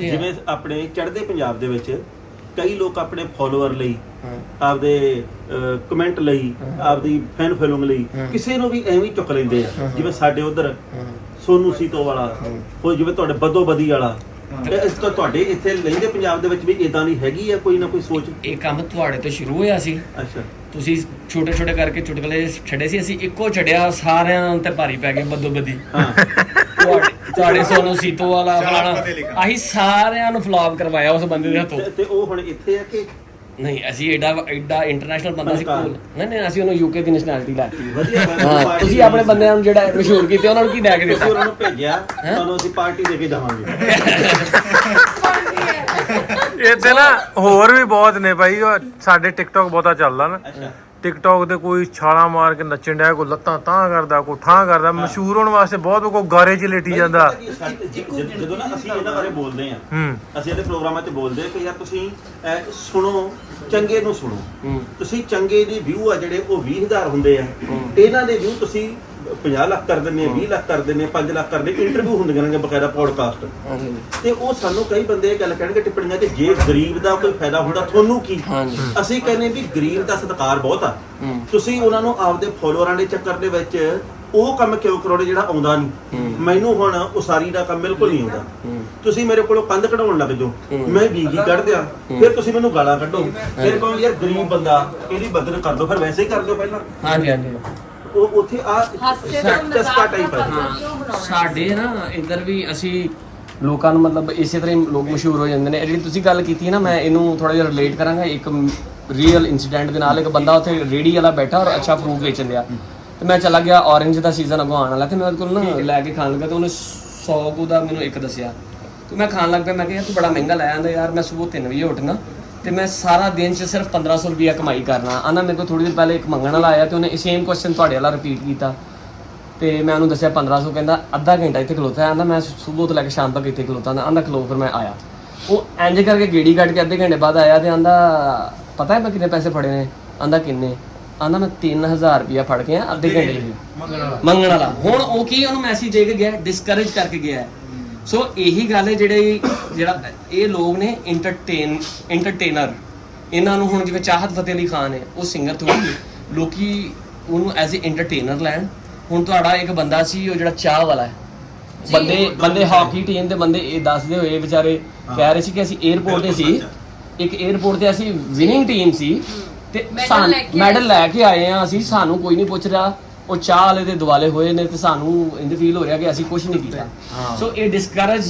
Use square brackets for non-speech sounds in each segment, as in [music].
ਜਿਵੇਂ ਆਪਣੇ ਚੜ੍ਹਦੇ ਪੰਜਾਬ ਦੇ ਵਿੱਚ ਕਈ ਲੋਕ ਆਪਣੇ ਫਾਲੋਅਰ ਲਈ ਆਪਦੇ ਕਮੈਂਟ ਲਈ ਆਪਦੀ ਫੈਨ ਫੋਲੋਇੰਗ ਲਈ। ਕਿਸੇ ਨੂੰ ਵੀ ਐਵੇਂ ਚੁੱਕ ਲੈਂਦੇ ਆ। ਜਿਵੇਂ ਸਾਡੇ ਉਧਰ ਸੋਨੂ ਸੀਤੋ ਵਾਲਾ ਹਾਂ। ਕੋਈ ਜਿਵੇਂ ਤੁਹਾਡੇ ਬਦੋ ਬਦੀ ਵਾਲਾ। ਇਹ ਇਸ ਤੋਂ ਤੁਹਾਡੇ ਇੱਥੇ ਲਹਿੰਦੇ ਪੰਜਾਬ ਦੇ ਵਿੱਚ ਵੀ ਇਦਾਂ ਦੀ ਹੈਗੀ ਆ ਕੋਈ ਨਾ ਕੋਈ ਸੋਚ? ਇਹ ਕੰਮ ਤੁਹਾਡੇ ਤੋਂ ਸ਼ੁਰੂ ਹੋਇਆ ਸੀ। ਅੱਛਾ। ਤੁਸੀਂ ਛੋਟੇ ਛੋਟੇ ਕਰਕੇ ਚੁਟਕਲੇ ਛੱਡੇ ਸੀ ਅਸੀਂ ਇੱਕੋ ਛੱਡਿਆ ਸਾਰਿਆਂ ਤੇ ਭਾਰੀ ਪੈ ਗਏ ਬੱਦੋ ਬੱਦੀ। ਹਾਂ। ਤੁਹਾਡੇ ਤੁਹਾਡੇ ਸੋਨੂ ਸੀਤੋ ਵਾਲਾ ਲਿਖਾ। ਅਸੀਂ ਸਾਰਿਆਂ ਨੂੰ ਫਲॉप ਕਰਵਾਇਆ ਉਸ ਬੰਦੇ ਦੇ ਹੱਥੋਂ। ਤੇ- ਤੇ ਉਹ ਹੁਣ ਇੱਥੇ ਆ ਕਿ? ਨਹੀਂ ਅਸੀਂ ਐਡਾ ਐਡਾ ਇੰਟਰਨੈਸ਼ਨਲ ਬੰਦਾ ਸੀ। ਕੋਲ। ਨਹੀਂ ਨਹੀਂ ਅਸੀਂ ਉਹਨੂੰ ਯੂਕੇ ਦੀ ਨੈਸ਼ਨੈਲਿਟੀ ਲਾਤੀ ਵਧੀਆ ਹਾਂ ਪਾਰਟੀ ਤੁਸੀਂ ਆਪਣੇ ਬੰਦਿਆਂ ਨੂੰ ਜਿਹੜਾ ਮਸ਼ਹੂਰ ਕੀਤੇ ਉਹਨਾਂ ਨੂੰ ਕੀ ਲੈ ਕੇ ਤੁਸੀਂ ਦਿੱਤਾ? ਉਹਨਾਂ ਨੂੰ ਭੇਜਿਆ ਤੁਹਾਨੂੰ ਅਸੀਂ ਪਾਰਟੀ ਦੇ ਕੇ ਜਾਵਾਂਗੇ ਇੱਥੇ ਨਾ ਹੋਰ ਵੀ ਬਹੁਤ ਨੇ ਭਾਈ ਉਹ ਸਾਡੇ ਟਿਕਟੌਕ ਬਹੁਤਾ ਚੱਲਦਾ ਨਾ। ਅੱਛਾ। ਟਿਕਟੌਕ ਤੇ ਕੋਈ ਛਾਲਾਂ ਮਾਰ ਕੇ ਨੱਚਣ ਡਿਆ ਕੋਈ ਲੱਤਾਂ ਤਾਂ ਕਰਦਾ ਕੋਈ ਠਾਂ ਕਰਦਾ ਮਸ਼ਹੂਰ ਹੋਣ ਵਾਸਤੇ ਬਹੁਤ ਕੋਈ ਗਾਰੇ 'ਚ ਲੇਟੀ ਜਾਂਦਾ। ਜਦੋਂ ਨਾ ਅਸੀਂ ਇਹਨਾਂ ਬਾਰੇ ਬੋਲਦੇ ਆ ਅਸੀਂ ਇਹਦੇ ਪ੍ਰੋਗਰਾਮਾਂ 'ਚ ਬੋਲਦੇ ਆ ਕਿ ਯਾਰ ਤੁਸੀਂ ਸੁਣੋ ਚੰਗੇ ਨੂੰ ਸੁਣੋ। ਤੁਸੀਂ ਚੰਗੇ ਦੀ ਵਿਊ ਆ ਜਿਹੜੇ ਉਹ 20000 ਹੁੰਦੇ ਆ। ਇਹਨਾਂ ਦੇ ਵਿਊ ਤੁਸੀਂ 50 ਲੱਖ ਕਰ ਆ 20 ਲੱਖ ਕਰ ਆ 5 ਲੱਖ ਕਰਦੇ ਇੰਟਰਵਿਊ ਹੁੰਦੀਆਂ ਨੇ ਬਕਾਇਦਾ ਪੋਡਕਾਸਟ ਤੇ ਉਹ ਸਾਨੂੰ ਕਈ ਬੰਦੇ ਇਹ ਗੱਲ ਕਹਿਣਗੇ ਟਿੱਪਣੀਆਂ ਕਿ ਜੇ ਗਰੀਬ ਦਾ ਕੋਈ ਫਾਇਦਾ ਹੁੰਦਾ ਤੁਹਾਨੂੰ ਕੀ? ਅਸੀਂ ਕਹਿੰਦੇ ਵੀ ਗਰੀਬ ਦਾ ਸਤਿਕਾਰ ਬਹੁਤ ਆ। ਤੁਸੀਂ ਉਹਨਾਂ ਨੂੰ ਆਪਦੇ ਫੋਲੋਅਰਾਂ ਦੇ ਚੱਕਰ ਦੇ ਵਿੱਚ ਉਹ ਕੰਮ ਕਿਉਂ ਕਰਾਉਣੇ ਜਿਹੜਾ ਆਉਂਦਾ ਨਹੀਂ। ਮੈਨੂੰ ਹੁਣ ਉਸਾਰੀ ਦਾ ਕੰਮ ਬਿਲਕੁਲ ਨਹੀਂ ਆਉਂਦਾ। ਤੁਸੀਂ ਮੇਰੇ ਕੋਲੋਂ ਕੰਧ ਕਢਾਉਣ ਲੱਗ ਜਾਓ। ਮੈਂ ਬੀਗੀ ਕੱਢ ਦਿਆਂ ਫਿਰ ਤੁਸੀਂ ਮੈਨੂੰ ਗਾਲਾਂ ਕੱਢੋ। ਫਿਰ ਕਹੋ ਯਾਰ ਗਰੀਬ ਬੰਦਾ ਇਹਦੀ ਬਦਲ ਕਰ ਦਿਓ ਫਿਰ ਵੈਸੇ ਹੀ ਕਰ ਦਿਓ ਪਹਿਲਾਂ। ਹਾਂਜੀ ਹਾਂਜੀ। ਉਹ ਉੱਥੇ ਆ ਹਾਸੇ ਦਾ ਚਸਕਾ ਮਜ਼ਾਕ ਟਾਈਪ ਹੈ ਨਾ ਕਿਉਂ ਬਣਾਉਣਾ ਸਾਡੇ ਨਾ? ਇੱਧਰ ਵੀ ਅਸੀਂ ਲੋਕਾਂ ਨੂੰ ਮਤਲਬ ਇਸੇ ਤਰ੍ਹਾਂ ਹੀ ਲੋਕ ਮਸ਼ਹੂਰ ਹੋ ਜਾਂਦੇ ਨੇ। ਇਹ ਜਿਹੜੀ ਤੁਸੀਂ ਗੱਲ ਕੀਤੀ ਹੈ ਨਾ ਮੈਂ ਇਹਨੂੰ ਥੋੜਾ ਜਿਹਾ ਰਿਲੇਟ ਕਰਾਂਗਾ। ਇੱਕ ਰੀਅਲ ਇਨਸੀਡੈਂਟ ਦੇ ਨਾਲ ਇੱਕ ਬੰਦਾ ਉੱਥੇ ਰੇੜੀ ਵਾਲਾ ਬੈਠਾ ਔਰ ਅੱਛਾ ਫਰੂਟ ਵੇਚਣ ਦਿਆ ਤੇ ਮੈਂ ਚਲਾ ਗਿਆ ਔਰੰਜ ਦਾ ਸੀਜ਼ਨ ਅਗੋਂ ਆਉਣ ਵਾਲਾ। ਤੇ ਮੈਂ ਉਹਦੇ ਕੋਲ ਨਾ ਲੈ ਕੇ ਖਾਣ ਲੱਗਾ ਤੇ ਉਹਨੇ 100 ਕੁ ਦਾ ਮੈਨੂੰ ਇੱਕ ਦੱਸਿਆ। ਤੇ ਮੈਂ ਖਾਣ ਲੱਗ ਪਿਆ ਮੈਂ ਕਿਹਾ ਯਾਰ ਤੂੰ ਬੜਾ ਮਹਿੰਗਾ ਲਾਇਆ ਆਂਦਾ ਯਾਰ ਮੈਂ ਸਵੇਰ 3 ਵਜੇ ਉੱਠਣਾ ਤੇ ਮੈਂ ਸਾਰਾ ਦਿਨ ਚ ਸਿਰਫ 1500 ਰੁਪਿਆ ਕਮਾਈ ਕਰਨਾ। ਆਂਦਾ ਮੇਰੇ ਕੋਲ ਥੋੜੀ ਦੇਰ ਪਹਿਲੇ ਇੱਕ ਮੰਗਣ ਵਾਲਾ ਆਇਆ ਤੇ ਉਹਨੇ ਸੇਮ ਕੁਐਸਚਨ ਤੁਹਾਡੇ ਵਾਲਾ ਰਿਪੀਟ ਕੀਤਾ। ਤੇ ਮੈਂ ਉਹਨੂੰ ਦੱਸਿਆ 1500 ਕਹਿੰਦਾ ਅੱਧਾ ਘੰਟਾ ਇੱਥੇ ਖਲੋਤਾ ਆਂਦਾ ਮੈਂ ਸਵੇਰ ਤੋਂ ਲੈ ਕੇ ਸ਼ਾਮ ਤੱਕ ਇੱਥੇ ਖਲੋਤਾ ਆਂਦਾ ਖਲੋ ਫਿਰ ਮੈਂ ਆਇਆ। ਉਹ ਇੰਜ ਕਰਕੇ ਗੇੜੀ ਕੱਢ ਕੇ ਅੱਧੇ ਘੰਟੇ ਬਾਅਦ ਆਇਆ ਤੇ ਆਂਦਾ ਪਤਾ ਹੈ ਮੈਂ ਕਿੰਨੇ ਪੈਸੇ ਫੜੇ ਨੇ? ਆਂਦਾ ਕਿੰਨੇ? ਆਂਦਾ ਮੈਂ 3000 ਰੁਪਇਆ ਫੜ ਕੇ ਆ ਅੱਧੇ ਘੰਟੇ ਚ ਮੰਗਣ ਵਾਲਾ। ਹੁਣ ਉਹ ਕੀ ਉਹਨੂੰ ਮੈਸੇਜ ਦੇ ਕੇ ਗਿਆ ਡਿਸਕਰੇਜ ਕਰਕੇ ਗਿਆ। ਸੋ ਇਹੀ ਗੱਲ ਹੈ ਜਿਹੜੇ ਜਿਹੜਾ ਇਹ ਲੋਕ ਨੇ ਐਂਟਰਟੇਨ ਐਂਟਰਟੇਨਰ ਇਹਨਾਂ ਨੂੰ ਹੁਣ ਜਿਵੇਂ ਚਾਹਤ ਫਤਿਹ ਅਲੀ ਖਾਨ ਹੈ ਉਹ ਸਿੰਗਰ ਥੋੜੀ ਲੋਕੀ ਉਹਨੂੰ ਐਜ਼ ਅ ਐਂਟਰਟੇਨਰ ਲੈਣ। ਹੁਣ ਤੁਹਾਡਾ ਇੱਕ ਬੰਦਾ ਸੀ ਉਹ ਜਿਹੜਾ ਚਾਹ ਵਾਲਾ ਹੈ। ਬੰਦੇ ਬੰਦੇ ਹਾਕੀ ਟੀਮ ਦੇ ਬੰਦੇ ਇਹ ਦੱਸਦੇ ਹੋਏ ਵਿਚਾਰੇ ਕਹਿ ਰਹੇ ਸੀ ਕਿ ਅਸੀਂ 에어ਪੋਰਟ ਤੇ ਸੀ ਇੱਕ 에어ਪੋਰਟ ਤੇ ਅਸੀਂ ਵਿਨਿੰਗ ਟੀਮ ਸੀ। ਤੇ ਮੈਡਲ ਲੈ ਕੇ ਆਏ ਆ ਅਸੀਂ ਸਾਨੂੰ ਕੋਈ ਨਹੀਂ ਪੁੱਛ ਰਿਹਾ। ਉਹ ਚਾਹ ਵਾਲੇ ਦੇ ਦਿਵਾਲੇ ਹੋਏ ਨੇ ਤੇ ਸਾਨੂੰ ਇੰਜ ਫੀਲ ਹੋ ਰਿਹਾ ਕਿ ਅਸੀਂ ਕੁਝ ਨਹੀਂ ਕੀਤਾ ਸੋ ਇਹ ਡਿਸਕਰੇਜ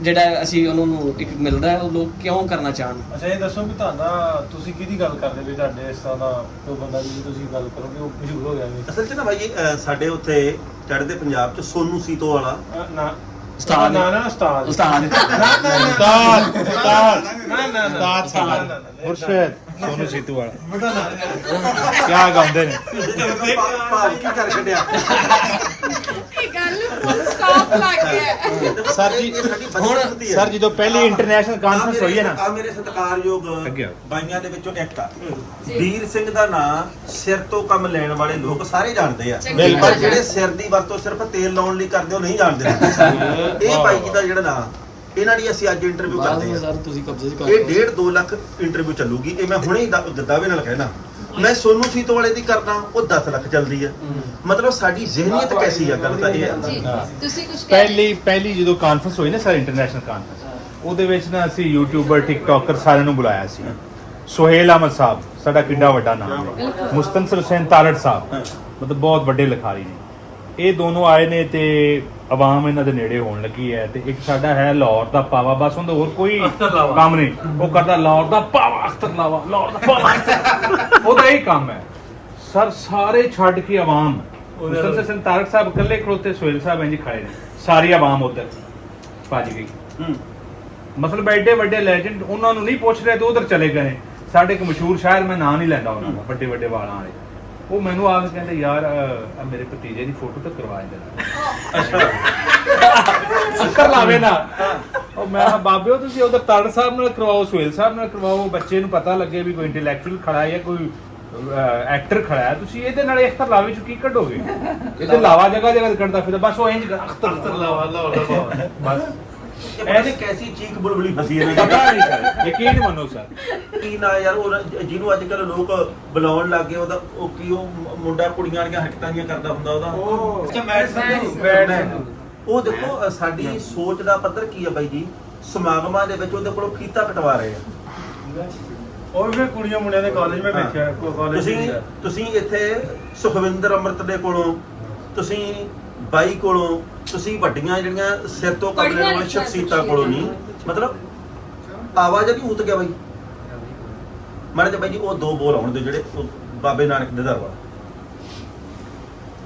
ਜਿਹੜਾ ਅਸੀਂ ਉਹਨਾਂ ਨੂੰ ਇੱਕ ਮਿਲਦਾ ਹੈ ਉਹ ਲੋਕ ਕਿਉਂ ਕਰਨਾ ਚਾਹਣ ਅੱਛਾ ਇਹ ਦੱਸੋ ਵੀ ਤੁਹਾਡਾ ਤੁਸੀਂ ਕਿਹਦੀ ਗੱਲ ਕਰਦੇ ਵੀ ਤੁਹਾਡੇ ਇਸ ਤਰ੍ਹਾਂ ਦਾ ਕੋਈ ਬੰਦਾ ਜਿਹਦੀ ਤੁਸੀਂ ਗੱਲ ਕਰੋਗੇ ਉਹ ਮਸ਼ਹੂਰ ਹੋ ਗਿਆ ਵੀ ਅਸਲ 'ਚ ਨਾ ਭਾਈ ਸਾਡੇ ਉੱਥੇ ਚੜ੍ਹਦੇ ਪੰਜਾਬ 'ਚ ਸੋਨੂ ਸੀਤੋ ਵਾਲਾ ਨਾ ਉਸਤਾਦ। ਨਾ ਨਾ ਉਸਤਾਦ ਉਸਤਾਦ ਉਸਤਾਦ ਉਸਤਾਦ ਨਾ ਨਾ ਉਸਤਾਦ ਸਾਡਾ ਨਾ, ਨਾ, ਨਾ। ਮੁਰਸ਼ਦ ਸੋਨੂ ਸੀਤੂ ਵਾਲਾ। ਕੀ ਗਾਉਂਦੇ ਨੇ? ਭਾਵ ਕੀ ਕਰ ਛੱਡਿਆ? ਇਹ ਗੱਲ ਫੁੱਲ ਸਟਾਪ ਲੱਗ ਗਿਆ। ਸਰ ਜੀ, ਇਹ ਸਾਡੀ ਬਦਕਿਸਮਤੀ ਹੈ। ਸਰ ਜਦੋਂ ਪਹਿਲੀ ਇੰਟਰਨੈਸ਼ਨਲ ਕਾਨਫਰੰਸ ਹੋਈ ਹੈ ਨਾ। ਆ ਮੇਰੇ ਸਤਿਕਾਰਯੋਗ। ਬਾਈਆਂ ਦੇ ਵਿੱਚੋਂ ਇੱਕ ਆ। ਵੀਰ ਸਿੰਘ ਦਾ ਨਾਂ ਸਿਰ ਤੋਂ ਕੰਮ ਲੈਣ ਵਾਲੇ ਲੋਕ ਸਾਰੇ ਜਾਣਦੇ ਆ। ਪਰ। ਜਿਹੜੇ ਸਿਰ ਦੀ ਵਰਤੋਂ ਸਿਰਫ ਤੇਲ ਲਾਉਣ ਲਈ ਕਰਦੇ ਉਹ ਨਹੀਂ ਜਾਣਦੇ। ਇਹ ਬਾਈ ਜੀ ਦਾ ਜਿਹੜਾ ਨਾਂ। ਇਹਨਾਂ ਦੀ ਅਸੀਂ ਅੱਜ ਇੰਟਰਵਿਊ ਕਰਦੇ ਆ ਸਰ ਤੁਸੀਂ ਕਬਜ਼ੇ ਚ ਇਹ 1.5 2 ਲੱਖ ਇੰਟਰਵਿਊ ਚੱਲੂਗੀ। ਇਹ ਮੈਂ ਹੁਣੇ ਹੀ ਦਾ- ਦਾਅਵੇ ਨਾਲ ਕਹਿਣਾ। ਮੈਂ ਸੋਨੂ ਸੀਤੋ ਵਾਲੇ ਦੀ ਕਰਦਾ ਉਹ 10 ਲੱਖ ਚੱਲਦੀ ਆ ਮਤਲਬ ਸਾਡੀ ਜ਼ਿਹਨੀਅਤ ਕੈਸੀ ਆ ਗੱਲ ਤਾਂ ਇਹ ਆ। ਜੀ ਤੁਸੀਂ ਕੁਝ ਕਹਿ ਪਹਿਲੀ ਪਹਿਲੀ ਜਦੋਂ ਕਾਨਫਰੰਸ ਹੋਈ ਨਾ ਸਰ ਇੰਟਰਨੈਸ਼ਨਲ ਕਾਨਫਰੰਸ ਉਹਦੇ ਵਿੱਚ ਨਾ ਅਸੀਂ ਯੂਟਿਊਬਰ ਟਿਕਟੋਕਰ ਸਾਰਿਆਂ ਨੂੰ ਬੁਲਾਇਆ ਸੀ। ਸੁਹੇਲ ਅਹਿਮਦ ਸਾਹਿਬ ਸਾਡਾ ਕਿੰਨਾ ਵੱਡਾ ਨਾਮ ਹੈ। ਮੁਸਤਨਸਰ ਹੁਸੈਨ ਤਾਲੜ ਸਾਹਿਬ ਮਤਲਬ ਬਹੁਤ ਵੱਡੇ ਲਿਖਾਰੀ ਨੇ। ਇਹ ਦੋਨੋਂ ਆਏ ਨੇ ਤੇ ਆਵਾਮ ਇਹਨਾਂ ਦੇ ਨੇੜੇ ਹੋਣ ਲੱਗੀ ਹੈ ਤੇ ਇੱਕ ਸਾਡਾ ਹੈ ਲਾਹੌਰ ਦਾ ਪਾਵਾ ਬਸ ਉਹਦਾ ਹੋਰ ਕੋਈ ਕੰਮ ਨਹੀਂ। ਉਹ ਕਰਦਾ ਲਾਹੌਰ ਦਾ ਪਾਵਾ ਅਖਤਰ ਲਾਵਾ ਲਾਹੌਰ ਦਾ ਪਾਵਾ। ਅਖਤਰ। ਉਹਦਾ ਇਹ ਕੰਮ ਹੈ। ਸਰ ਸਾਰੇ ਛੱਡ ਕੇ ਆਵਾਮ ਮੁਸਤਨਸਰ ਹੁਸੈਨ ਤਾਲੜ ਸਾਹਿਬ ਇਕੱਲੇ ਖੜੋਤੇ ਸੁਹੇਲ ਸਾਹਿਬ ਇੰਜ ਖੜੇ ਨੇ। ਸਾਰੀ ਆਵਾਮ ਉਧਰ ਭੱਜ ਗਈ। ਹੂੰ। ਮਤਲਬ ਐਡੇ ਵੱਡੇ ਲੈਜੈਂਡ ਉਹਨਾਂ ਨੂੰ ਨਹੀਂ ਪੁੱਛ ਰਹੇ ਤੇ ਉਧਰ ਚਲੇ ਗਏ। ਸਾਡੇ ਇੱਕ ਮਸ਼ਹੂਰ ਸ਼ਾਇਰ ਮੈਂ ਨਾਂ ਨਹੀਂ ਲੈਂਦਾ ਉਹਨਾਂ ਦਾ ਵੱਡੇ ਵੱਡੇ ਵਾਲਾਂ ਵਾਲੇ। ਉਹ ਮੈਨੂੰ ਆ ਕੇ ਕਹਿੰਦੇ ਯਾਰ ਆਹ ਮੇਰੇ ਭਤੀਜੇ ਦੀ ਫੋਟੋ ਤਾਂ ਕਰਵਾ ਦੇਣਾ। ਅੱਛਾ। ਲਾਵੇ ਨਾ। ਉਹ ਮੈਂ ਕਿਹਾ, ਬਾਬਿਓ ਤੁਸੀਂ ਉਧਰ ਤੜ ਸਾਹਿਬ ਨਾਲ ਕਰਵਾਓ ਸੁਹੇਲ ਸਾਹਿਬ ਨਾਲ ਕਰਵਾਓ ਬੱਚੇ ਨੂੰ ਪਤਾ ਲੱਗੇ ਵੀ ਕੋਈ ਇੰਟੈਲੈਕਚੁਅਲ ਖੜਾ ਹੈ ਕੋਈ ਐਕਟਰ ਖੜਾ ਹੈ। ਤੁਸੀਂ ਇਹਦੇ ਨਾਲ ਅਖਤਰ ਲਾਵੇ ਚ ਕੀ ਕੱਢੋਗੇ। ਇਹ ਤੇ ਲਾਵਾ। ਜਗ੍ਹਾ ਜਗ੍ਹਾ ਕੱਢਦਾ ਫਿਰ ਬਸ ਉਹ ਇੰਜ ਅਖਤਰ ਅਖਤਰ ਲਾਵਾ ਲਾਵਾ। ਬਸ। ਨਹੀਂ ਕੈਸੀ ਚੀਕ ਬੁਲਬੁਲੀ ਫਸੀ ਦੀ ਪਤਾ ਨਹੀਂ ਸਰ ਯਕੀਨ ਮੰਨੋ ਸਰ। ਕੀ ਨਾ ਯਾਰ ਉਹ ਜਿਹਨੂੰ ਅੱਜ ਕੱਲ ਲੋਕ ਬੁਲਾਉਣ ਲੱਗ ਗਏ ਉਹਦਾ ਉਹ ਕੀ ਉਹ ਮ- ਮੁੰਡਾ ਕੁੜੀਆਂ ਵਾਲੀਆਂ ਹਰਕਤਾਂ ਜੀਆਂ ਕਰਦਾ ਹੁੰਦਾ ਉਹਦਾ? ਉਹ mad Sandhu mad mad. Sandhu. ਉਹ ਦੇਖੋ ਅ, ਸਾਡੀ ਸੋਚ ਦਾ ਪੱਧਰ ਕੀ ਆ ਬਾਈ ਜੀ? ਸਮਾਗਮਾਂ ਦੇ ਵਿੱਚ ਉਹਦੇ ਕੋਲੋਂ ਫੀਤਾ ਕਟਵਾ ਰਹੇ ਆ। ਉਹ ਵੀ ਕੁੜੀਆਂ ਮੁੰਡਿਆਂ ਦੇ ਕਾਲਜ ਮੈਂ ਵੇਖਿਆ ਕਾਲਜ ਤੁਸੀਂ ਤੁਸੀਂ ਇੱਥੇ ਸੁਖਵਿੰਦਰ ਅੰਮ੍ਰਿਤ ਦੇ ਕੋਲੋਂ ਤੁਸੀਂ ਬਾਈ ਕੋਲੋਂ ਤੁਸੀਂ ਵੱਡੀਆਂ ਜਿਹੜੀਆਂ ਸਿਰ ਤੋਂ ਕਬਲੇ ਬੜੀਆਂ ਵਾਲੇ ਲਿਖੀਆਂ ਸ਼ਖਸੀਅਤਾਂ ਕੋਲੋਂ ਨਹੀਂ। ਮਤਲਬ ਆਵਾਜ਼ ਵੀ ਉਤ ਗਿਆ ਬਾਈ? ਮਾਰੇ ਤੇ ਬਾਈ ਜੀ ਉਹ ਦੋ ਬੋਲ ਆਉਣ ਦੇ ਜਿਹੜੇ ਉਹ ਬਾਬੇ ਨਾਨਕ ਦੇ ਦਰਬਾਰ।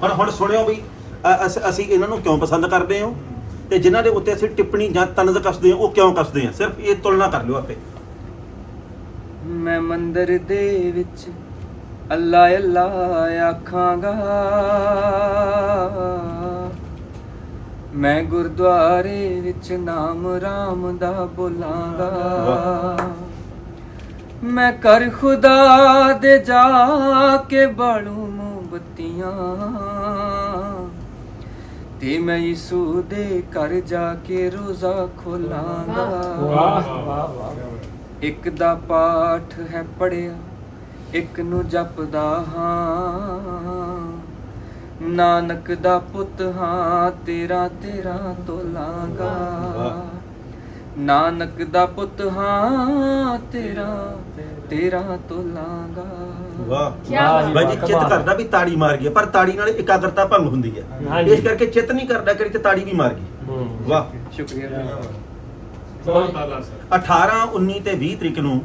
ਹੁਣ ਹੁਣ ਸੁਣਿਓ ਵੀ ਅ- ਅਸ- ਅਸੀਂ ਇਹਨਾਂ ਨੂੰ ਕਿਉਂ ਪਸੰਦ ਕਰਦੇ ਹਾਂ? ਤੇ ਜਿਨ੍ਹਾਂ ਦੇ ਉੱਤੇ ਅਸੀਂ ਟਿੱਪਣੀ ਜਾਂ ਤਨਜ਼ ਕੱਸਦੇ ਹਾਂ ਉਹ ਕਿਉਂ ਕੱਸਦੇ ਹਾਂ? ਸਿਰਫ ਇਹ ਤੁਲਨਾ ਕਰ ਲਿਓ ਆਪੇ। ਮੈਂ ਮੰਦਰ ਦੇ ਵਿੱਚ ਅੱਲਾ ਅੱਲਾ ਆਖਾਂਗਾ। ਮੈਂ ਗੁਰਦੁਆਰੇ ਵਿੱਚ ਨਾਮ ਰਾਮ ਦਾ ਬੋਲਾਂਗਾ। ਮੈਂ ਕਰ ਖੁਦਾ ਦੇ ਜਾ ਕੇ ਬਾਲੂ ਮੋਮਬੱਤੀਆਂ। ਤੇ ਮੈਂ ਯਿਸੂ ਦੇ ਘਰ ਜਾ ਕੇ ਰੋਜ਼ਾ ਖੋਲਾਂਗਾ। ਇੱਕ ਦਾ ਪਾਠ ਹੈ ਪੜਿਆ ਇੱਕ ਨੂੰ ਜਪਦਾ ਹਾਂ। ਨਾਨਕ ਦਾ ਪੁੱਤ ਹਾਂ ਤੇਰਾ ਤੇਰਾ ਤੋਲਾਂਗਾ ਨਾਨਕ ਦਾ ਪੁੱਤ ਹਾਂ ਤੇਰਾ ਤੇਰਾ। ਤੋਲਾਂਗਾ ਵਾਹ। ਬਾਈ ਜੀ ਚਿੱਤ ਕਰਦਾ ਵੀ ਤਾੜੀ ਮਾਰ ਗਈ ਪਰ ਤਾੜੀ ਨਾਲ ਇਕਾਗਰਤਾ ਭੰਗ ਹੁੰਦੀ ਹੈ ਇਸ ਕਰਕੇ ਚਿੱਤ ਨਹੀਂ ਕਰਦਾ ਕਿ ਤੇ ਤਾੜੀ ਵੀ ਮਾਰ ਗਈ। ਵਾਹ। ਸ਼ੁਕਰੀਆ। ਬਹੁਤ ਤਾਲਾ ਸਰ। 18 19 ਤੇ 20 ਤਰੀਕ ਨੂੰ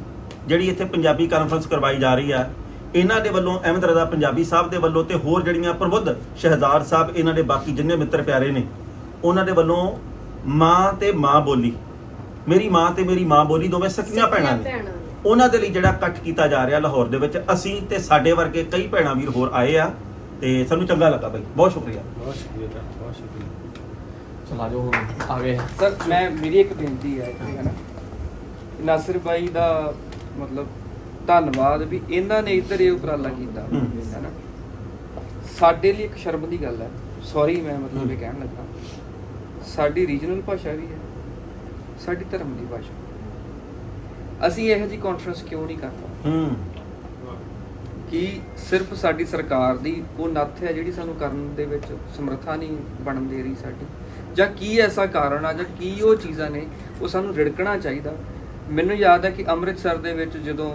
ਜਿਹੜੀ ਇੱਥੇ ਪੰਜਾਬੀ ਕਾਨਫਰੰਸ ਕਰਵਾਈ ਜਾ ਰਹੀ ਆ ਇਹਨਾਂ ਦੇ ਵੱਲੋਂ ਅਹਿਮਦ ਰਜ਼ਾ ਪੰਜਾਬੀ ਸਾਹਿਬ ਦੇ ਵੱਲੋਂ ਤੇ ਹੋਰ ਜਿਹੜੀਆਂ ਪ੍ਰਬੁੱਧ ਸ਼ਹਿਜ਼ਾਦ ਸਾਹਿਬ ਇਹਨਾਂ ਦੇ ਬਾਕੀ ਜਿੰਨੇ ਮਿੱਤਰ ਪਿਆਰੇ ਨੇ ਉਹਨਾਂ ਦੇ ਵੱਲੋਂ ਮਾਂ ਤੇ ਮਾਂ ਬੋਲੀ ਮੇਰੀ ਮਾਂ ਤੇ ਮੇਰੀ ਮਾਂ ਬੋਲੀ ਦੋਵੇਂ ਸਕੀਆਂ ਭੈਣਾਂ ਨੇ। ਉਹਨਾਂ ਦੇ ਲਈ ਜਿਹੜਾ ਇਕੱਠ ਕੀਤਾ ਜਾ ਰਿਹਾ ਲਾਹੌਰ ਦੇ ਵਿੱਚ ਅਸੀਂ ਤੇ ਸਾਡੇ ਵਰਗੇ ਕਈ ਭੈਣਾਂ ਵੀਰ ਹੋਰ ਆਏ ਆ ਤੇ ਸਾਨੂੰ ਚੰਗਾ ਲੱਗਾ ਬਾਈ ਬਹੁਤ ਸ਼ੁਕਰੀਆ। ਬਹੁਤ ਸ਼ੁਕਰੀਆ ਸਰ ਬਹੁਤ ਸ਼ੁਕਰੀਆ। ਚਲਾ ਜੋ ਹੁਣ ਆ ਗਏ। ਸਰ ਮੈਂ ਮੇਰੀ ਇੱਕ ਬੇਨਤੀ ਹੈ ਇੱਥੇ ਹੈ ਨਾ ਨਾਸਿਰ ਬਾਈ ਦਾ ਮਤਲਬ ਧੰਨਵਾਦ ਵੀ ਇਹਨਾਂ ਨੇ ਇੱਧਰ ਇਹ ਉਪਰਾਲਾ ਕੀਤਾ। ਸਾਡੇ ਲਈ ਇੱਕ ਸ਼ਰਮ ਦੀ ਗੱਲ ਹੈ। ਸੌਰੀ ਮੈਂ ਮਤਲਬ ਇਹ ਕਹਿਣ ਲੱਗਾ। ਸਾਡੀ ਰੀਜਨਲ ਭਾਸ਼ਾ ਵੀ ਹੈ। ਸਾਡੀ ਧਰਮ ਦੀ ਭਾਸ਼ਾ। ਅਸੀਂ ਇਹੋ ਜੀ ਕਾਨਫਰੰਸ ਕਿਉਂ ਨਹੀਂ ਕਰਦਾ ਹੂੰ। ਕਿ ਸਿਰਫ ਸਾਡੀ ਸਰਕਾਰ ਦੀ ਉਹ ਨੱਥ ਹੈ ਜਿਹੜੀ ਸਾਨੂੰ ਕਰਨ ਦੇ ਵਿੱਚ ਸਮਰੱਥਾ ਨਹੀਂ ਬਣਨ ਦੇ ਰਹੀ ਸਾਡੀ। ਜਾਂ ਕੀ ਐਸਾ ਕਾਰਨ ਆ ਜਾਂ ਕੀ ਉਹ ਚੀਜ਼ਾਂ ਨੇ ਉਹ ਸਾਨੂੰ ਰਿੜਕਣਾ ਚਾਹੀਦਾ। ਮੈਨੂੰ ਯਾਦ ਹੈ ਕਿ ਅੰਮ੍ਰਿਤਸਰ ਦੇ ਵਿੱਚ ਜਦੋਂ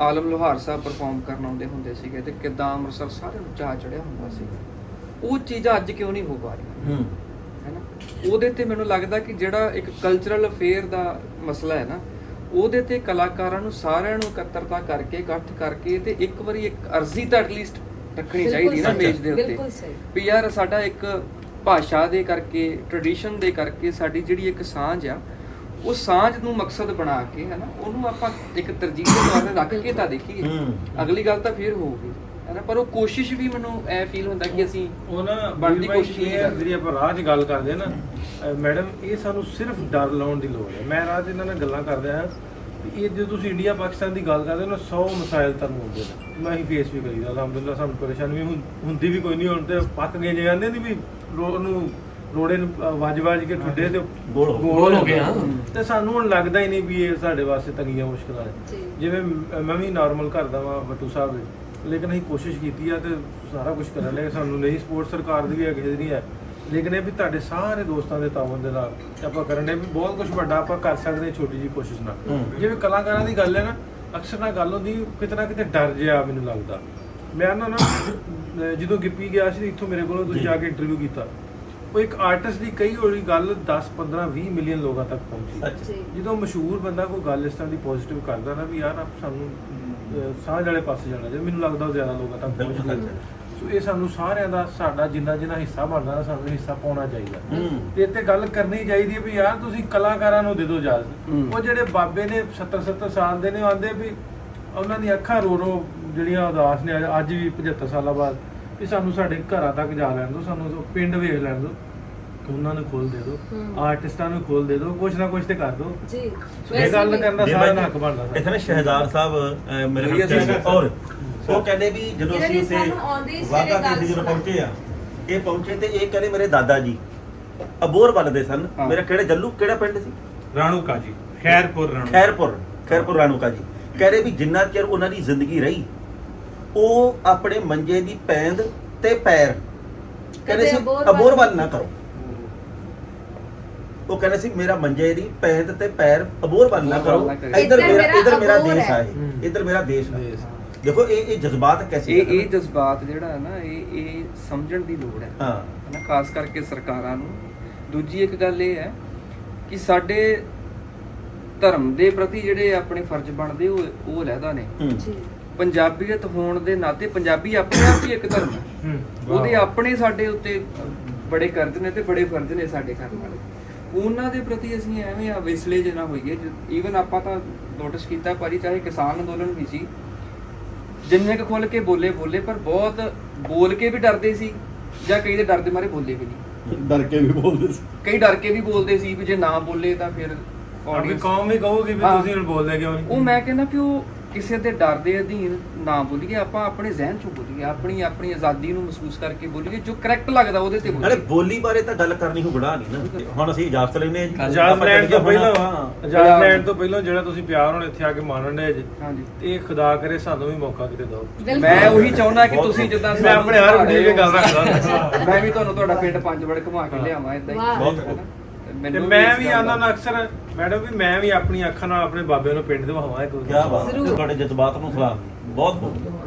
ਆਲਮ ਲੋਹਾਰ ਸਾਹਿਬ ਪਰਫਾਰਮ ਕਰਨ ਆਉਂਦੇ ਹੁੰਦੇ ਸੀਗੇ ਤੇ ਕਿਦਾਂ ਅੰਮ੍ਰਿਤਸਰ ਸਾਰੇ ਨੂੰ ਚਾਹ ਚੜਿਆ ਹੁੰਦਾ ਸੀ ਉਹ ਚੀਜ਼ਾਂ ਅੱਜ ਕਿਉਂ ਨਹੀਂ ਹੋ ਪਾ ਰਹੀਆਂ? ਹੂੰ। ਹੈਨਾ ਉਹਦੇ ਤੇ ਮੈਨੂੰ ਲੱਗਦਾ ਕਿ ਜਿਹੜਾ ਇੱਕ ਕਲਚਰਲ ਅਫੇਅਰ ਦਾ ਮਸਲਾ ਹੈ ਨਾ ਉਹਦੇ ਤੇ ਕਲਾਕਾਰਾਂ ਨੂੰ ਸਾਰਿਆਂ ਨੂੰ ਇਕੱਤਰਤਾ ਕਰਕੇ ਇਕੱਠ ਕਰਕੇ ਤੇ ਇੱਕ ਵਾਰੀ ਇੱਕ ਅਰਜ਼ੀ ਤਾਂ ਐਟਲੀਸਟ ਰੱਖਣੀ ਚਾਹੀਦੀ ਨਾ ਮੇਜ਼ ਦੇ ਉੱਤੇ। ਵੀ ਯਾਰ ਸਾਡਾ ਇੱਕ ਭਾਸ਼ਾ ਦੇ ਕਰਕੇ ਟ੍ਰੈਡੀਸ਼ਨ ਦੇ ਕਰਕੇ ਸਾਡੀ ਜਿਹੜੀ ਇੱਕ ਸਾਂਝ ਆ ਉਹ ਸਾਂਝ ਨੂੰ ਮਕਸਦ ਬਣਾ ਕੇ ਹੈਨਾ ਉਹਨੂੰ ਆਪਾਂ ਇੱਕ ਤਰਜੀਹ ਦੇ ਤੌਰ ਤੇ ਰੱਖ ਕੇ ਤਾਂ ਦੇਖੀਏ ਹੂੰ। ਅਗਲੀ ਗੱਲ ਤਾਂ ਫਿਰ ਹੋਊਗੀ ਹੈਨਾ ਪਰ ਉਹ ਕੋਸ਼ਿਸ਼ ਵੀ ਮੈਨੂੰ ਐ ਫੀਲ ਹੁੰਦਾ ਕਿ ਅਸੀਂ ਉਹ ਨਾ ਬਣਦੀ ਕੋਸ਼ਿਸ਼ ਨਹੀਂ ਕਰਦੇ। ਜਿਹੜੀ ਆਪਾਂ ਰਾਹ 'ਚ ਗੱਲ ਕਰਦੇ ਨਾ ਮੈਡਮ ਇਹ ਸਾਨੂੰ ਸਿਰਫ ਡਰ ਲਾਉਣ ਦੀ ਲੋੜ ਹੈ ਮੈਂ ਰਾਹ 'ਚ ਇਹਨਾਂ ਨਾਲ ਗੱਲਾਂ ਕਰਦੇ ਆ ਵੀ ਇਹ ਜਦੋਂ ਤੁਸੀਂ ਇੰਡੀਆ ਪਾਕਿਸਤਾਨ ਦੀ ਗੱਲ ਕਰਦੇ ਹੋ ਨਾ 100 ਮਸਾਇਲ ਤੁਹਾਨੂੰ ਹੁੰਦੇ ਨੇ ਮੈਂ ਹੀ ਫੇਸ ਵੀ ਕਰੀਦਾ ਅਲਹਮਦੁਲਿਲਾ ਸਾਨੂੰ ਪਰੇਸ਼ਾਨੀ ਵੀ ਹੁੰ- ਹੁੰਦੀ ਵੀ ਕੋਈ ਨਹੀਂ ਹੁਣ ਤੇ ਪੱਕ ਗਏ ਜੇ ਕਹਿੰਦੇ ਨਹੀਂ ਵੀ ਉਹਨੂੰ ਰੋੜੇ ਨੂੰ ਅਹ ਵੱਜ ਵੱਜ ਕੇ ਠੁੱਡੇ ਤੇ ਗੋਲ ਹੋ ਗਏ। ਗੋਲ ਹੋ। ਤੇ ਸਾਨੂੰ ਹੁਣ ਲੱਗਦਾ ਹੀ ਨਹੀਂ ਵੀ ਇਹ ਸਾਡੇ ਵਾਸਤੇ ਤੰਗੀਆਂ ਮੁਸ਼ਕਲਾਂ ਨੇ। ਜਿਵੇਂ ਮ- ਵੀ ਨਾਰਮਲ ਕਰਦਾ ਵਾਂ ਬੱਟੂ ਸਾਹਿਬ ਲੇਕਿਨ ਅਸੀਂ ਕੋਸ਼ਿਸ਼ ਕੀਤੀ ਆ ਤੇ ਸਾਰਾ ਕੁਝ ਕਰਨ ਲਈ ਸਾਨੂੰ ਨਹੀਂ ਸਪੋਰਟ ਸਰਕਾਰ ਦੀ ਵੀ ਹੈ ਕਿਸੇ ਦੀ ਨਹੀਂ ਹੈ ਲੇਕਿਨ ਇਹ ਵੀ ਤੁਹਾਡੇ ਸਾਰੇ ਦੋਸਤਾਂ ਦੇ ਤਾਵਨ ਦੇ ਨਾਲ ਆਪਾਂ ਕਰਨ ਦੇ ਵੀ ਬਹੁਤ ਕੁਝ ਵੱਡਾ ਆਪਾਂ ਕਰ ਸਕਦੇ ਹਾਂ ਛੋਟੀ ਜੀ ਕੋਸ਼ਿਸ਼ ਨਾਲ। ਜਿਵੇਂ ਕਲਾਕਾਰਾਂ ਦੀ ਗੱਲ ਹੈ ਨਾ ਅਕਸਰ ਨਾਲ ਗੱਲ ਹੁੰਦੀ ਕਿਤੇ ਨਾ ਕਿਤੇ ਡਰ ਜਿਹਾ ਮੈਨੂੰ ਲੱਗਦਾ ਮੈਂ ਨਾ ਜਦੋਂ ਗਿੱਪੀ ਗਿਆ ਸੀ ਇੱਥੋਂ ਮੇਰੇ ਕੋਲੋਂ ਤੁਸੀਂ ਜਾ ਕੇ ਇੰਟਰਵਿਊ ਕੀਤਾ ਉਹ ਇੱਕ ਆਰਟਿਸਟ ਦੀ ਕਈ ਹੋਈ ਗੱਲ 10 15 20 ਮਿਲੀਅਨ ਲੋਕਾਂ ਤੱਕ ਪਹੁੰਚੀ। ਜੀ। ਜਦੋਂ ਮਸ਼ਹੂਰ ਬੰਦਾ ਕੋਈ ਗੱਲ ਇਸ ਤਰ੍ਹਾਂ ਦੀ ਪੋਜ਼ਿਟਿਵ ਕਰਦਾ ਨਾ ਵੀ ਯਾਰ ਆਪ ਸਾਨੂੰ ਸਾਂਝ ਵਾਲੇ ਪਾਸੇ ਜਾਣਾ ਚਾਹੀਦਾ ਮੈਨੂੰ ਲੱਗਦਾ ਉਹ ਜ਼ਿਆਦਾ ਲੋਕਾਂ ਤੱਕ ਬਿਲਕੁਲ ਪਹੁੰਚਦਾ ਸੋ ਇਹ ਸਾਨੂੰ ਸਾਰਿਆਂ ਦਾ ਸਾਡਾ ਜਿੰਨਾ ਜਿੰਨਾ ਹਿੱਸਾ ਬਣਦਾ ਨਾ ਸਾਨੂੰ ਹਿੱਸਾ ਪਾਉਣਾ ਚਾਹੀਦਾ। ਤੇ ਇੱਥੇ ਗੱਲ ਕਰਨੀ ਚਾਹੀਦੀ ਹੈ ਵੀ ਯਾਰ ਤੁਸੀਂ ਕਲਾਕਾਰਾਂ ਨੂੰ ਦੇ ਦਿਓ ਇਜਾਜ਼ਤ। ਉਹ ਜਿਹੜੇ ਬਾਬੇ ਨੇ 70 70 ਸਾਲ ਦੇ ਨੇ ਆਂਦੇ ਵੀ ਉਹਨਾਂ ਦੀਆਂ ਅੱਖਾਂ ਰੋ ਰੋ ਜਿਹੜੀਆਂ ਉਦਾਸ ਨੇ ਅੱਜ- ਅੱਜ ਵੀ 75 ਸਾਲਾਂ ਬਾਅਦ। ਵੀ ਸਾਨੂੰ ਸਾਡੇ ਘਰਾਂ ਤੱਕ ਜਾ ਲੈਣ ਦਿਓ ਸਾਨੂੰ ਉਹ ਪਿੰਡ ਵੇਖ ਲੈਣ ਦਿਓ ਉਹਨਾਂ ਨੂੰ ਖੋਲ ਦੇ ਦਿਓ। ਆਰਟਿਸਟਾਂ ਨੂੰ ਖੋਲ ਦੇ ਦਿਓ ਕੁਛ ਨਾ ਕੁਛ ਤੇ ਕਰ ਦਿਓ ਜੀ ਇਹ ਗੱਲ ਕਰਨ ਦਾ ਜੇ ਸਾਰਾ ਹੱਕ ਬਣਦਾ ਇੱਥੇ ਨਾ ਸ਼ਹਿਜ਼ਾਦ ਸਾਹਿਬ ਮੇਰੇ ਨਾਲ। ਔਰ ਉਹ ਕਹਿੰਦੇ ਵੀ ਜਦੋਂ ਅਸੀਂ ਉੱਥੇ ਗੱਲ ਕੀਤੀ ਜਦੋਂ। ਪਹੁੰਚੇ ਆ ਇਹ ਪਹੁੰਚੇ ਤੇ ਇਹ ਕਹਿੰਦੇ ਮੇਰੇ ਦਾਦਾ ਜੀ ਅਬੋਰ ਵੱਲ ਦੇ ਸਨ। ਮੇਰਾ ਕਿਹੜੇ ਜੱਲੂ ਕਿਹੜਾ ਪਿੰਡ ਸੀ ਰਾਣੂਕਾ ਜੀ ਖੈਰਪੁਰ ਰਾਣੂ ਖੈਰਪੁਰ ਖੈਰਪੁਰ ਰਾਣੂਕਾ ਜੀ ਕਹਿ ਰਹੇ ਵੀ ਜਿੰਨਾ ਚਿਰ ਉਹਨਾਂ ਦੀ ਜ਼ਿੰਦਗੀ ਰਹੀ ਉਹ ਆਪਣੇ ਮੰਜੇ ਦੀ ਪੈਂਦ ਤੇ ਪੈਰ। ਕਹਿੰਦੇ ਸੀ ਅਬੋਰ ਵੱਲ ਨਾ ਕਰੋ। ਉਹ ਕਹਿੰਦੇ ਸੀ ਮੇਰਾ ਮੰਜੇ ਦੀ ਪੈਂਦ ਤੇ ਪੈਰ ਅਬੋਰ ਵੱਲ ਨਾ ਕਰੋ। ਇੱਧਰ ਇੱਧਰ ਮੇਰਾ ਇੱਧਰ ਮੇਰਾ ਦੇਸ਼ ਹੈ। ਆ ਇਹ ਇੱਧਰ ਮੇਰਾ ਦੇਸ਼ ਆ ਦੇਖੋ ਇਹ ਇਹ ਜਜ਼ਬਾਤ ਕੈਸੇ ਇਹ ਇਹ ਜਜ਼ਬਾਤ ਜਿਹੜਾ ਹੈ ਨਾ ਇਹ ਇਹ ਸਮਝਣ ਦੀ ਲੋੜ ਹੈ। ਹਾਂ। ਨਾ ਖਾਸ ਕਰਕੇ ਸਰਕਾਰਾਂ ਨੂੰ। ਦੂਜੀ ਇੱਕ ਗੱਲ ਇਹ ਹੈ ਕਿ ਸਾਡੇ ਧਰਮ ਦੇ ਪ੍ਰਤੀ ਜਿਹੜੇ ਆਪਣੇ ਫਰਜ਼ ਬਣਦੇ ਉਹ ਉਹ ਅਲੱਗਾ ਨੇ। ਹੂੰ। ਪੰਜਾਬੀਅਤ ਹੋਣ ਦੇ ਨਾਤੇ ਪੰਜਾਬੀ ਆਪਣੇ ਆਪ ਹੀ ਇੱਕ ਧਰਮ ਹੈ। ਉਹਦੇ ਆਪਣੇ ਸਾਡੇ ਉੱਤੇ ਬੜੇ ਕਰਜ਼ ਨੇ ਤੇ ਬੜੇ ਫਰਜ਼ ਨੇ ਸਾਡੇ ਕਰਨ ਵਾਲੇ। ਉਹਨਾਂ ਦੇ ਪ੍ਰਤੀ ਅਸੀਂ ਐਵੇਂ ਆ ਵਿਸਲੇ ਜੇ ਨਾ ਹੋਈਏ। ਈਵਨ ਆਪਾਂ ਤਾਂ ਨੋਟਿਸ ਕੀਤਾ ਭਾਜੀ ਚਾਹੇ ਕਿਸਾਨ ਅੰਦੋਲਨ ਵੀ ਸੀ ਜਿੰਨੇ ਕੁ ਖੁੱਲ ਕੇ ਬੋਲੇ ਬੋਲੇ ਪਰ ਬਹੁਤ ਬੋਲ ਕੇ ਵੀ ਡਰਦੇ ਸੀ ਜਾਂ ਕਈ ਦੇ ਡਰਦੇ ਮਾਰੇ ਬੋਲੇ ਵੀ ਨਹੀਂ। ਡਰ ਕੇ ਵੀ ਬੋਲਦੇ ਸੀ। ਕਈ ਡਰ ਕੇ ਵੀ ਬੋਲਦੇ ਸੀ ਵੀ ਜੇ ਨਾ ਬੋਲੇ ਤਾਂ ਫਿਰ audience- ਕੌਮ ਹੀ ਕਹੂਗੀ ਵੀ। ਤੁਸੀਂ ਹੁਣ ਬੋਲਦੇ ਕਿਉਂ ਨਹੀਂ? ਉਹ ਮੈਂ ਕਹਿੰਦਾ ਕਿ ਉਹ ਕਿਸੇ ਦੇ ਡਰ ਦੇ ਅਧੀਨ ਨਾ ਬੋਲੀਏ ਆਪਾਂ ਆਪਣੇ ਜ਼ਿਹਨ ਚੋਂ ਬੋਲੀਏ ਆਪਣੀ ਆਪਣੀ ਆਜ਼ਾਦੀ ਨੂੰ ਮਹਿਸੂਸ ਕਰਕੇ ਬੋਲੀਏ ਜੋ ਕਰੈਕਟ ਲੱਗਦਾ ਉਹਦੇ ਤੇ ਨਾਲੇ ਬੋਲੀਏ ਬੋਲੀ ਬਾਰੇ ਤਾਂ ਗੱਲ ਕਰਨੀ ਹੋ ਗੁਨਾਹ ਨਹੀਂ ਨਾ ਹੁਣ ਅਸੀਂ ਇਜਾਜ਼ਤ ਲੈਨੇ ਆ ਜੀ ਲੈਣ ਤੋਂ ਪਹਿਲਾਂ ਹਾਂ। ਆਜ਼ਾਦ ਲੈਣ ਤੋਂ ਪਹਿਲਾਂ ਜਿਹੜਾ ਤੁਸੀਂ ਪਿਆਰ ਹੁਣ ਇੱਥੇ ਆ ਕੇ ਮਾਣਨ ਦੇ ਜੀ ਹਾਂਜੀ ਇਹ ਖੁਦਾ ਕਰੇ ਸਾਨੂੰ ਵੀ ਮੌਕਾ ਕਿਤੇ ਦਿਓ। ਮੈਂ ਉਹੀ ਚਾਹੁੰਦਾ ਕਿ ਤੁਸੀਂ ਜਿੱਦਾਂ ਮੈਂ ਆਪਣੇ ਹਰ ਵੀਡੀਓ 'ਚ ਗੱਲ ਰੱਖਦਾ [laughs] ਮੈਂ ਵੀ ਤੁਹਾਨੂੰ ਤੁਹਾਡਾ ਪਿੰਡ ਪੰਜ ਵੜ ਘੁਮਾ ਕੇ ਲਿਆਵਾਂ ਇਦਾਂ। ਹੀ ਬਹੁਤ? ਤੇ ਤੇ ਮੈਂ ਵੀ ਆਨਾਂ ਨਾਲ ਅਕਸਰ ਮੈਡਮ ਵੀ ਮੈਂ ਵੀ ਆਪਣੀਆਂ ਅੱਖਾਂ ਨਾਲ ਆਪਣੇ ਬਾਬੇ ਨੂੰ ਪਿੰਡ ਦਿਵਾਵਾਂ ਇੱਕ ਕਿਆ ਬਾਤ ਜ਼ਰੂਰ। ਤੁਹਾਡੇ ਜਜ਼ਬਾਤ ਨੂੰ ਸਲਾਮ। ਬਹੁਤ ਬਹੁਤ।